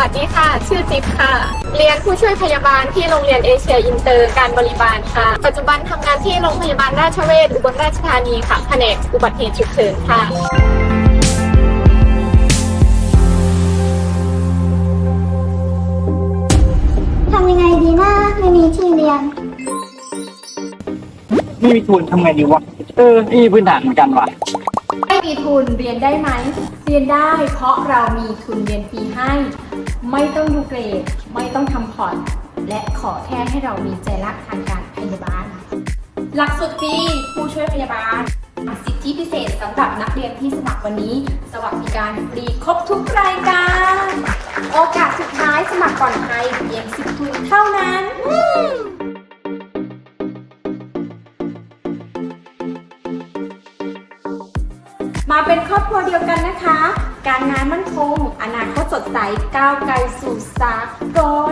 อจิ๊บค่ะ เรียนผู้ช่วยพยาบาลที่โรงเรียนเอเชียอินเตอร์การบริบาลค่ะ ปัจจุบันทำงานที่โรงพยาบาลราชเวชอุบลราชธานีค่ะ แผนกอุบัติเหตุฉุกเฉินค่ะทำยังไงดีนะไม่มีที่เรียน ไม่มีทุนทำไงดีวะ เออไม่มีพื้นฐานเหมือนกันว่ะ ไม่มีทุนเรียนได้ไหม เรียนได้เพราะเรามีทุนเรียนฟรีให้ ไม่ต้องดูเกรด ไม่ต้องทำพอร์ต และขอแค่ให้เรามีใจรักทางการพยาบาล หลักสูตรฟรีผู้ช่วยพยาบาล สิทธิพิเศษสำหรับนักเรียนที่สมัครวันนี้ สวัสดิการฟรีครบทุกรายการ โอกาสสุดท้ายสมัครก่อนใครเพียงสิบทุนเท่านั้น มาเป็นครอบครัวเดียวกันนะคะ การงานมั่นคง อนาคตสดใสก้าวไกลสู่สากล